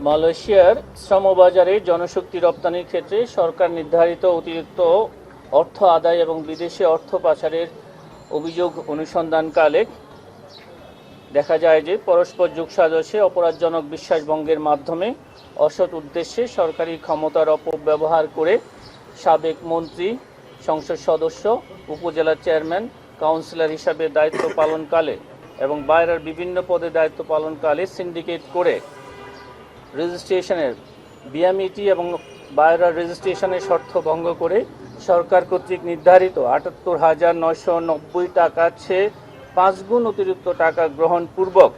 মালয়েশিয়ার শ্রমবাজারে জনশক্তি রপ্তানির ক্ষেত্রে সরকার নির্ধারিত অতিরিক্ত অর্থ আদায় এবং বিদেশে অর্থ পাচারের অভিযোগ অনুসন্ধানকালে দেখা যায় যে পরস্পর যুগ সাজসে অপরাধজনক বিশ্বাসভঙ্গের মাধ্যমে অসৎ উদ্দেশ্যে সরকারি ক্ষমতার অপব্যবহার করে সাবেক মন্ত্রী, সংসদ সদস্য, উপজেলা চেয়ারম্যান, কাউন্সিলর হিসাবে দায়িত্ব পালনকালে এবং বাইরের বিভিন্ন পদে দায়িত্ব পালনকালে সিন্ডিকেট করে রেজিস্ট্রেশনের বিএমইটি এবং বায়োরার রেজিস্ট্রেশনের শর্ত ভঙ্গ করে সরকার কর্তৃক নির্ধারিত আটাত্তর হাজার নয়শো নব্বই টাকা চেয়ে পাঁচ গুণ অতিরিক্ত টাকা গ্রহণপূর্বক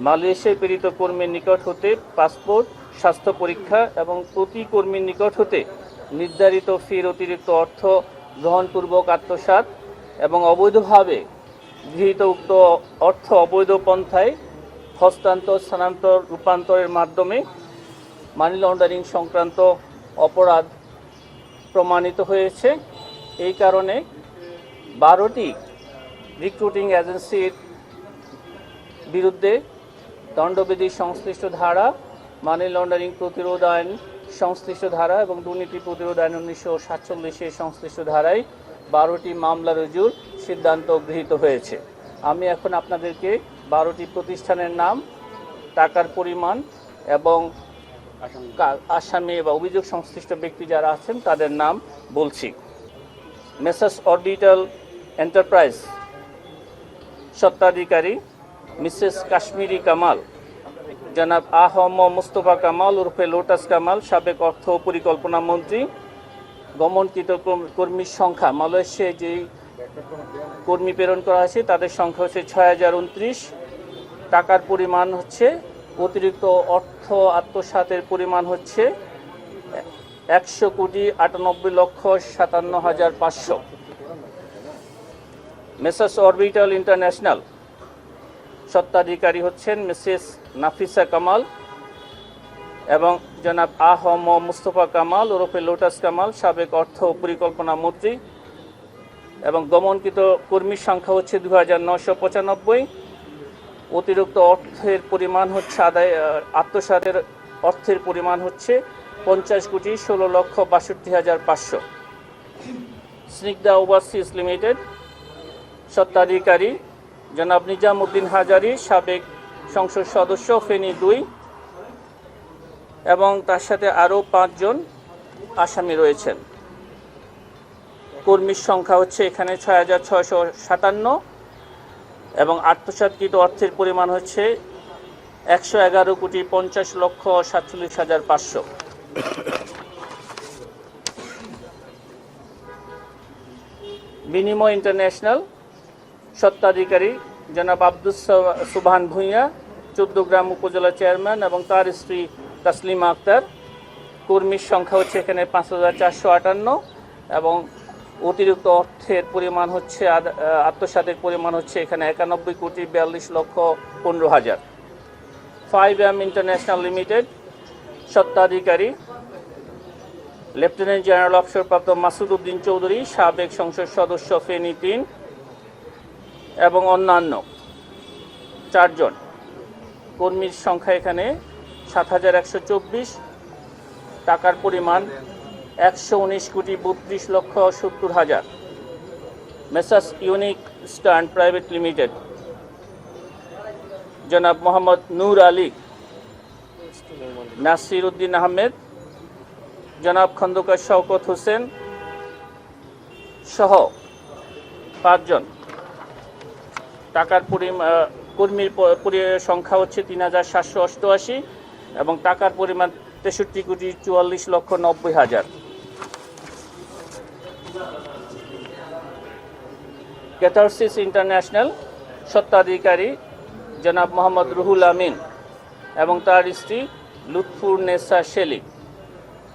মালয়েশিয়ায় প্রেরিত কর্মীর নিকট হতে পাসপোর্ট, স্বাস্থ্য পরীক্ষা এবং প্রতি কর্মীর নিকট হতে নির্ধারিত ফির অতিরিক্ত অর্থ গ্রহণপূর্বক আত্মসাৎ এবং অবৈধভাবে গৃহীত উক্ত অর্থ অবৈধ পন্থায় হস্তান্তর, স্থানান্তর, রূপান্তরের মাধ্যমে মানি লন্ডারিং সংক্রান্ত অপরাধ প্রমাণিত হয়েছে। এই কারণে বারোটি রিক্রুটিং এজেন্সির বিরুদ্ধে দণ্ডবিধি সংশ্লিষ্ট ধারা মানি লন্ডারিং প্রতিরোধ আইন সংশ্লিষ্ট ধারা এবং দুর্নীতি প্রতিরোধ আইন উনিশশো সাতচল্লিশের সংশ্লিষ্ট ধারায় বারোটি মামলা রুজুর সিদ্ধান্ত গৃহীত হয়েছে। আমি এখন আপনাদেরকে বারোটি প্রতিষ্ঠানের নাম, টাকার পরিমাণ এবং আসামি বা অভিযোগ সংশ্লিষ্ট ব্যক্তি যারা আছেন তাদের নাম বলছি। মেসাস অডিটাল এন্টারপ্রাইজ স্বত্বাধিকারী মিসেস কাশ্মীরি কামাল, জনাব আহম মুস্তফা কামাল ওরফে লোটাস কামাল, সাবেক অর্থ পরিকল্পনা মন্ত্রী, গমনকৃত কর্ম- কর্মীর সংখ্যা, মালয়েশিয়ায় যেই কর্মী প্রেরণ করা হয়েছে তাদের সংখ্যা হচ্ছে ছয় হাজার উনত্রিশ। টাকার পরিমাণ হচ্ছে, অতিরিক্ত অর্থ আত্মসাতের পরিমাণ হচ্ছে একশো কোটি আটানব্বই লক্ষ সাতান্ন হাজার পাঁচশো। মেসাস অরবিটাল ইন্টারন্যাশনাল, স্বত্বাধিকারী হচ্ছেন মিসেস নাফিসা কামাল এবং জনাব আহম মুস্তফা কামাল, ওরফে লোটাস কামাল, সাবেক অর্থ পরিকল্পনা মন্ত্রী এবং গমনকৃত কর্মীর সংখ্যা হচ্ছে দু হাজার নশো পঁচানব্বই। অতিরিক্ত অর্থের পরিমাণ হচ্ছে আদায় আত্মসাতের অর্থের পরিমাণ হচ্ছে পঞ্চাশ কোটি ষোলো লক্ষ বাষট্টি হাজার পাঁচশো। স্নিগ্ধা ওভারসিজ লিমিটেড, স্বত্বাধিকারী জনাব নিজামুদ্দিন হাজারি, সাবেক সংসদ সদস্য ফেনী দুই, এবং তার সাথে আরও পাঁচজন আসামি রয়েছেন। কর্মীর সংখ্যা হচ্ছে এখানে ছয় হাজার ছয়শো সাতান্ন। এবং আত্মসাৎকৃত অর্থের পরিমাণ হচ্ছে একশো এগারো কোটি পঞ্চাশ লক্ষ সাতচল্লিশ হাজার পাঁচশো। বিনিময় ইন্টারন্যাশনাল স্বত্বাধিকারী জনাব আব্দুস সুবহান ভূঁইয়া চোদ্দগ্রাম উপজেলা চেয়ারম্যান এবং তার স্ত্রী তাসলিমা আক্তার। কর্মীর সংখ্যা হচ্ছে এখানে পাঁচ হাজার চারশো আটান্ন এবং অতিরিক্ত অর্থের পরিমাণ হচ্ছে আত্মসাতের পরিমাণ হচ্ছে এখানে একানব্বই কোটি বিয়াল্লিশ লক্ষ পনেরো হাজার। ফাইভ এম ইন্টারন্যাশনাল লিমিটেড, স্বত্বাধিকারী, লেফটেন্যান্ট জেনারেল অবসরপ্রাপ্ত মাসুদ উদ্দিন চৌধুরী, সাবেক সংসদ সদস্য ফেনী তিন এবং অন্যান্য চারজন। কর্মীর সংখ্যা এখানে সাত হাজার একশো চব্বিশ। টাকার পরিমাণ একশো উনিশ কোটি বত্রিশ লক্ষ সত্তর হাজার। Messrs unique stern private limited. জনাব মোহাম্মদ নূর আলী, নাসির উদ্দিন আহমেদ, জনাব খন্দকার শওকত হোসেন সহ পাঁচজন। টাকার কর্মীর সংখ্যা হচ্ছে তিন হাজার সাতশো অষ্টআশি এবং টাকার পরিমাণ তেষট্টি কোটি চুয়াল্লিশ লক্ষ নব্বই হাজার। ক্যাথারসিস ইন্টারন্যাশনাল স্বত্বাধিকারী জনাব মোহাম্মদ রুহুল আমিন এবং তার স্ত্রী লুৎফুর নেসা শেলি।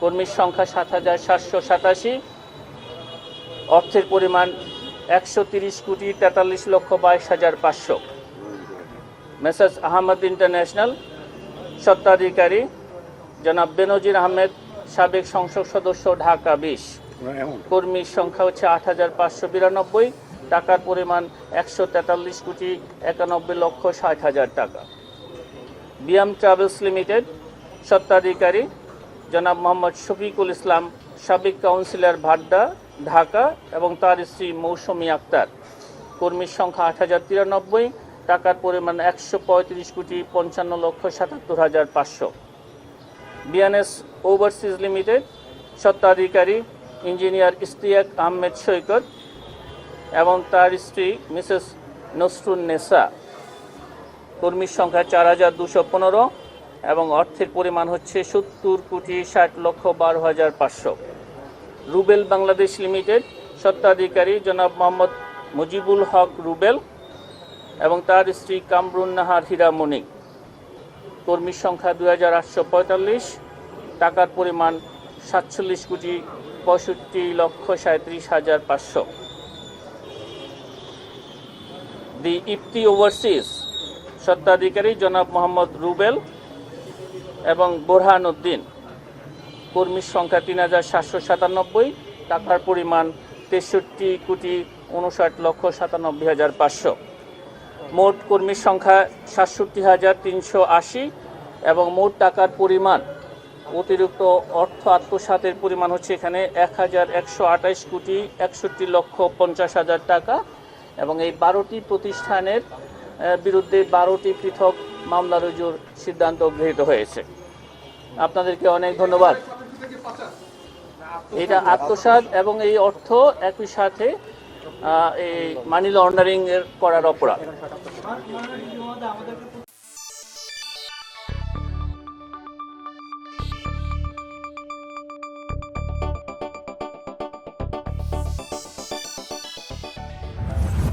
কর্মীর সংখ্যা সাত হাজার সাতশো সাতাশি। অর্থের পরিমাণ একশো তিরিশ কোটি তেতাল্লিশ লক্ষ বাইশ হাজার পাঁচশো। মেসাজ আহমদ ইন্টারন্যাশনাল স্বত্বাধিকারী জনাব বেনজির আহমেদ, সাবেক সংসদ সদস্য ঢাকা বিশ। কর্মীর সংখ্যা হচ্ছে আট হাজার পাঁচশো বিরানব্বই। টাকার পরিমাণ একশো তেতাল্লিশ কোটি একানব্বই লক্ষ ষাট হাজার টাকা। বিয়াম ট্রাভেলস লিমিটেড, স্বত্বাধিকারী জনাব মোহাম্মদ শফিকুল ইসলাম, সাবেক কাউন্সিলর ভাড্ডা, ঢাকা এবং তার স্ত্রী মৌসুমী আক্তার। কর্মীর সংখ্যা আট হাজার তিরানব্বই, টাকার পরিমাণ একশো পঁয়ত্রিশ কোটি পঞ্চান্ন লক্ষ সাতাত্তর হাজার পাঁচশো। বিএনএস ওভারসিজ লিমিটেড, স্বত্বাধিকারী ইঞ্জিনিয়ার ইস্তিয়াক আহমেদ সৈকত এবং তার স্ত্রী মিসেস নেসা। কর্মীর সংখ্যা চার হাজার দুশো পনেরো এবং অর্থের পরিমাণ হচ্ছে সত্তর কোটি ষাট লক্ষ বারো হাজার পাঁচশো। রুবেল বাংলাদেশ লিমিটেড স্বত্বাধিকারী জনাব মোহাম্মদ মুজিবুল হক রুবেল এবং তার স্ত্রী কামরুন নাহার হীরামণি কর্মীর সংখ্যা দুই হাজার আটশো পঁয়তাল্লিশ। টাকার পরিমাণ সাতচল্লিশ কোটি পঁয়ষট্টি লক্ষ সাঁত্রিশ হাজার পাঁচশো। দি ইফতি ওভারসিজ স্বত্বাধিকারী জনাব মোহাম্মদ রুবেল এবং বোরহান উদ্দিন। কর্মীর সংখ্যা তিন হাজার সাতশো সাতানব্বই, টাকার পরিমাণ তেষট্টি কোটি উনষাট লক্ষ সাতানব্বই হাজার পাঁচশো। মোট কর্মীর সংখ্যা সাতষট্টি হাজার তিনশো আশি এবং মোট টাকার পরিমাণ অতিরিক্ত অর্থ আত্মসাতের পরিমাণ হচ্ছে এখানে এক হাজার একশো আঠাইশ কোটি একষট্টি লক্ষ পঞ্চাশ হাজার টাকা এবং এই বারোটি প্রতিষ্ঠানের বিরুদ্ধে বারোটি পৃথক মামলা রুজুর সিদ্ধান্ত গৃহীত হয়েছে। আপনাদেরকে অনেক ধন্যবাদ। এটা আত্মসাৎ এবং এই অর্থ একই সাথে এই মানি লন্ডারিং এর করার অপরাধ।